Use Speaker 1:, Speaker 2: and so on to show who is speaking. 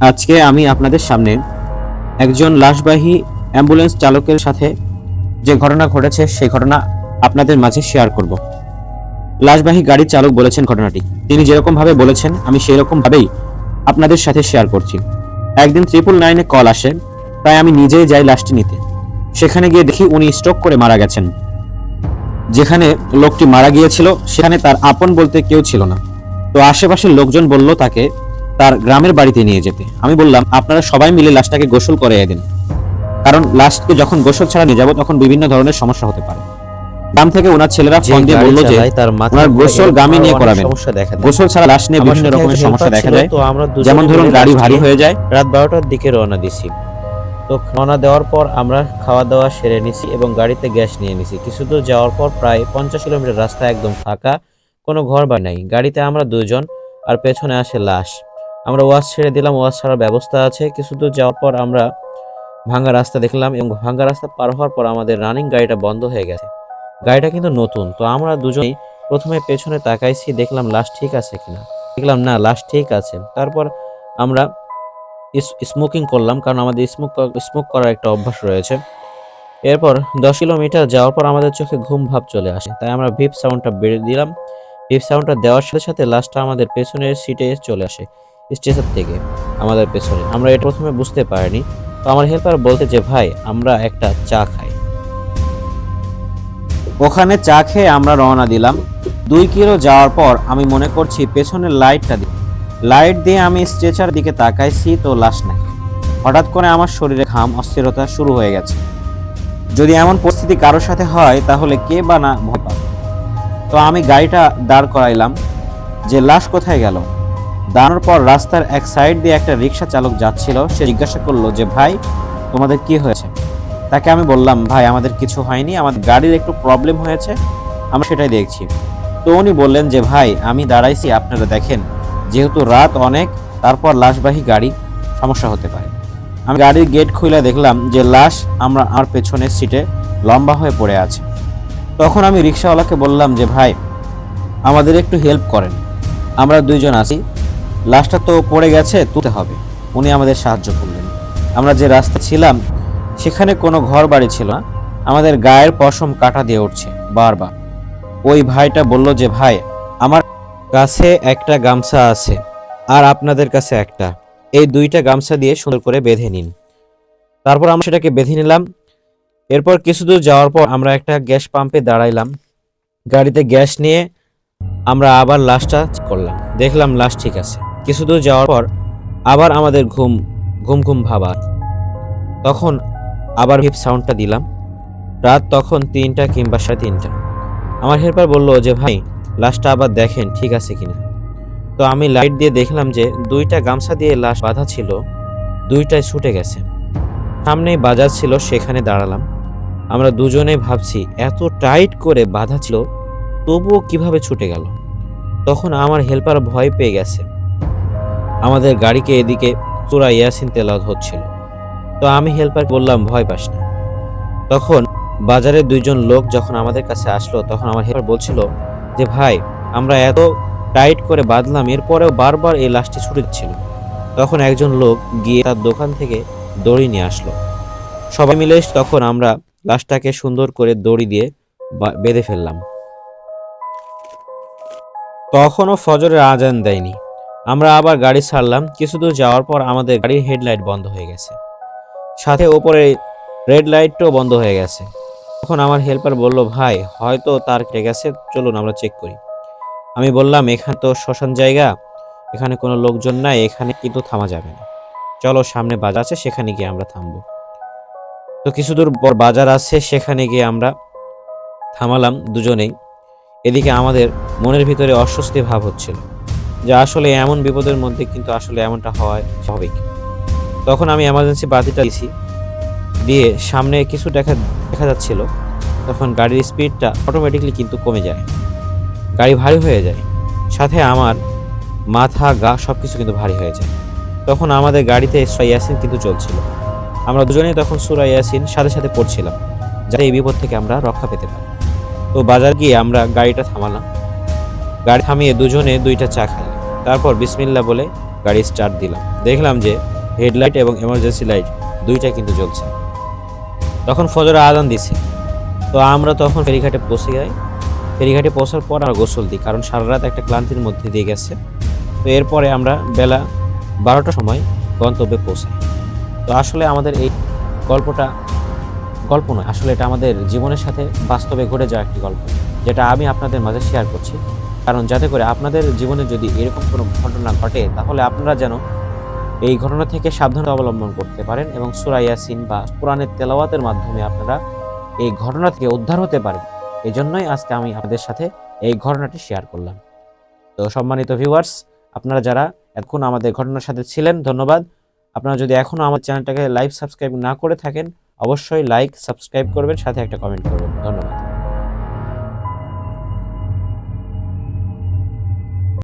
Speaker 1: আজকে আমি আপনাদের সামনে একজন লাশবাহী অ্যাম্বুলেন্স চালকের সাথে যে ঘটনা ঘটেছে, সেই ঘটনা আপনাদের মাঝে শেয়ার করব। লাশবাহী গাড়ির চালক বলেছেন ঘটনাটি। তিনি যেরকম ভাবে বলেছেন, আমি সেই রকম ভাবেই আপনাদের সাথে শেয়ার করছি। একদিন ট্রিপল নাইনে কল আসে, তাই আমি নিজেই যাই লাশটি নিতে। সেখানে গিয়ে দেখি উনি স্ট্রোক করে মারা গেছেন। যেখানে লোকটি মারা গিয়েছিল, সেখানে তার আপন বলতে কেউ ছিল না। তো আশেপাশের লোকজন বলল, তাকে তার গ্রামের বাড়িতে নিয়ে যেতে। আমি বললাম আপনারা সবাই মিলে লাশটাকে গোসল করে দিন। কারণ লাশকে যখন গোসল ছাড়া নিয়ে যাব তখন বিভিন্ন ধরনের সমস্যা হতে পারে। গ্রাম থেকে ওনার ছেলেরা ফোন দিয়ে বলল যে ওনার গোসল গ্রামে নিয়ে করাবেন। গোসল ছাড়া লাশ নিয়ে বিভিন্ন রকমের সমস্যা দেখা যায়
Speaker 2: তো আমরা
Speaker 1: যেমন ধরুন গাড়ি ভারী হয়ে যায়।
Speaker 2: রাত বারোটার দিকে রওনা দিছি। তো রওনা দেওয়ার পর আমরা খাওয়া দাওয়া সেরে নিছি এবং গাড়িতে গ্যাস নিয়ে নিছি। কিছু দূর যাওয়ার পর প্রায় পঞ্চাশ কিলোমিটার রাস্তা একদম ফাঁকা কোনো ঘর বাড়ি নাই। গাড়িতে আমরা দুজন আর পেছনে আসে লাশ। আমরা ওয়াশ ছেড়ে দিলাম ওয়াশ ছাড়ার ব্যবস্থা আছে। কিছু দূর যাওয়ার পর আমরা ভাঙ্গা রাস্তা দেখলাম এবং ভাঙ্গা রাস্তা পার হওয়ার পর আমাদের রানিং গাড়িটা বন্ধ হয়ে গেছে। গাড়িটা কিন্তু নতুন, তো আমরা দুজনেই প্রথমে পেছনে তাকাইছি, দেখলাম লাশ ঠিক আছে কিনা। দেখলাম না, লাশ ঠিক আছে। তারপর আমরা স্মোকিং করলাম, কারণ আমাদের স্মোক স্মোক করার একটা অভ্যাস রয়েছে। এরপর দশ কিলোমিটার যাওয়ার পর আমাদের চোখে ঘুম ভাব চলে আসে। তাই আমরা ভিপ সাউন্ডটা বেড়ে দিলাম। ভিপ সাউন্ডটা দেওয়ার সাথে সাথে লাশটা আমাদের পেছনের সিটে চলে আসে। স্টেশন থেকে আমাদের পেছনে। আমরা এটা প্রথমে বুঝতে পারিনি। তো আমার হেল্পার বলতে যে, ভাই, আমরা একটা চা খাই।
Speaker 1: ওখানে চা খেয়ে আমরা রওনা দিলাম। দুই কিলো যাওয়ার পর আমি মনে করছি পেছনের লাইটটা দিই লাইট দিয়ে আমি স্ট্রেচার দিকে তাকাইছি তো লাশ নাই। হঠাৎ করে আমার শরীরে ঘাম, অস্থিরতা শুরু হয়ে গেছে। যদি এমন পরিস্থিতি কারোর সাথে হয়, তাহলে কে বা না ভয় পাবে তো আমি গাড়িটা দাঁড় করাইলাম যে, লাশ কোথায় গেল? দাঁড়ানোর পর রাস্তার এক সাইড দিয়ে একটা রিক্সা চালক যাচ্ছিল। সে জিজ্ঞাসা করল যে, ভাই, তোমাদের কি হয়েছে? তাকে আমি বললাম, ভাই, আমাদের কিছু হয়নি, আমাদের গাড়ির একটু প্রবলেম হয়েছে, আমরা সেটাই দেখছি। তো উনি বললেন যে, ভাই, আমি দাঁড়াইছি, আপনারা দেখেন, যেহেতু রাত অনেক, তারপর লাশবাহী গাড়ি সমস্যা হতে পারে। আমি গাড়ির গেট খুলে দেখলাম যে, লাশ আমরা আমার পেছনের সিটে লম্বা হয়ে পড়ে আছে। তখন আমি রিক্সাওয়ালাকে বললাম যে, ভাই, আমাদের একটু হেল্প করেন, আমরা দুইজন আছি লাশটা তো পড়ে গেছে, তুলতে হবে। উনি আমাদের সাহায্য করলেন। আমরা যে রাস্তা ছিলাম, সেখানে কোনো ঘর বাড়ি ছিল না। আমাদের গায়ের পশম কাটা দিয়ে উঠছে, বারবার। ওই ভাইটা বলল যে, ভাই, আমার কাছে একটা গামছা আছে, আর আপনাদের কাছে একটা। এই দুইটা গামছা দিয়ে সুন্দর করে বেঁধে নিন। তারপর আমরা সেটাকে বেঁধে নিলাম। এরপর কিছু দূর যাওয়ার পর আমরা একটা গ্যাস পাম্পে দাঁড়াইলাম। গাড়িতে গ্যাস নিয়ে আমরা আবার লাশটা করলাম। দেখলাম লাশ ঠিক আছে। কিছু দূর যাওয়ার পর আবার আমাদের ঘুম ঘুম ঘুম ভাবা তখন আবার হিপ সাউন্ডটা দিলাম। রাত তখন তিনটা কিংবা সাড়ে তিনটা। আমার হেল্পার বলল যে, ভাই, লাশটা আবার দেখেন, ঠিক আছে কিনা? তো আমি লাইট দিয়ে দেখলাম যে, দুইটা গামছা দিয়ে লাশ বাঁধা ছিল দুইটাই ছুটে গেছে। সামনেই বাজার ছিল, সেখানে দাঁড়ালাম। আমরা দুজনেই ভাবছি, এত টাইট করে বাঁধা ছিল, তবুও কীভাবে ছুটে গেল? তখন আমার হেল্পার ভয় পেয়ে গেছে। আমাদের গাড়িকে এদিকে চূড়া ইয়াসিন তেলাওয়াত হচ্ছিল। তো আমি হেল্পার বললাম, ভয় পাস না। তখন বাজারে দুইজন লোক যখন আমাদের কাছে আসলো, তখন আমার হেল্পার বলছিল যে, ভাই, আমরা এত টাইট করে বাঁধলাম, এরপরেও বারবার এই লাশটি ছুটে ছিল তখন একজন লোক গিয়ে তার দোকান থেকে দড়ি নিয়ে আসলো। সবাই মিলে তখন আমরা লাশটাকে সুন্দর করে দড়ি দিয়ে বেঁধে ফেললাম। তখনও ফজরের আজান দেয়নি। আমরা আবার গাড়ি ছাড়লাম। কিছু দূর যাওয়ার পর আমাদের গাড়ির হেডলাইট বন্ধ হয়ে গেছে। সাথে ওপরে রেড লাইটটাও বন্ধ হয়ে গেছে। তখন আমার হেল্পার বলল, ভাই, হয়তো তার কেটে গেছে। চলুন, আমরা চেক করি। আমি বললাম, এখানে তো শ্মশান জায়গা। এখানে কোনো লোকজন নাই। এখানে কিন্তু থামা যাবে না। চলো, সামনে বাজার আছে, সেখানে গিয়ে আমরা থামবো। তো কিছু দূর পর বাজার আছে, সেখানে গিয়ে আমরা থামালাম দুজনেই। এদিকে আমাদের মনের ভিতরে অস্বস্তি ভাব হচ্ছিল। যে আসলে এমন বিপদের মধ্যে কিন্তু আসলে এমনটা হয় স্বাভাবিক। তখন আমি এমার্জেন্সি বাতিটা দিয়েছি। দিয়ে সামনে কিছু দেখা দেখা যাচ্ছিল। তখন গাড়ির স্পিডটা অটোমেটিকলি কিন্তু কমে যায়। গাড়ি ভারী হয়ে যায়। সাথে আমার মাথা, গা সব কিছু কিন্তু ভারী হয়ে যায়। তখন আমাদের গাড়িতে সুরা ইয়াসিন কিন্তু চলছিল। আমরা দুজনেই তখন সুরা ইয়াসিন সাথে সাথে পড়ছিলাম। যাতে এই বিপদ থেকে আমরা রক্ষা পেতে পারি। তো বাজার গিয়ে আমরা গাড়িটা থামালাম। গাড়ি থামিয়ে দুজনে দুইটা চা খাই তারপর বিসমিল্লা বলে গাড়ি স্টার্ট দিলাম। দেখলাম যে হেডলাইট এবং এমার্জেন্সি লাইট দুইটা কিন্তু জ্বলছে। তখন ফজরে আদান দিছে। তো আমরা তখন ফেরিঘাটে পৌঁছে যাই। ফেরিঘাটে পৌঁছার পর আমরা গোসল দিই, কারণ সারা রাত একটা ক্লান্তির মধ্যে দিয়ে গেছে। তো এরপরে আমরা বেলা বারোটার সময় গন্তব্যে পৌঁছাই। তো আসলে আমাদের এই গল্পটা গল্প নয়, আসলে এটা আমাদের জীবনের সাথে বাস্তবে ঘটে যাওয়া একটি গল্প। যেটা আমি আপনাদের মাঝে শেয়ার করছি। কারণ যাতে করে আপনাদের জীবনে যদি এরকম কোনো ঘটনা ঘটে, তাহলে আপনারা যেন এই ঘটনা থেকে সাবধানতা অবলম্বন করতে পারেন এবং সুরা ইয়াসিন বা কোরআনের তেলাওয়াতের মাধ্যমে আপনারা এই ঘটনা থেকে উদ্ধার হতে পারেন। এই জন্যই আজকে আমি আপনাদের সাথে এই ঘটনাটি শেয়ার করলাম। তো সম্মানিত ভিউয়ার্স আপনারা যারা এখন আমাদের ঘটনার সাথে ছিলেন, ধন্যবাদ। আপনারা যদি এখনও আমার চ্যানেলটাকে লাইভ সাবস্ক্রাইব না করে থাকেন, অবশ্যই লাইক সাবস্ক্রাইব করবেন, সাথে একটা কমেন্ট করবেন। ধন্যবাদ।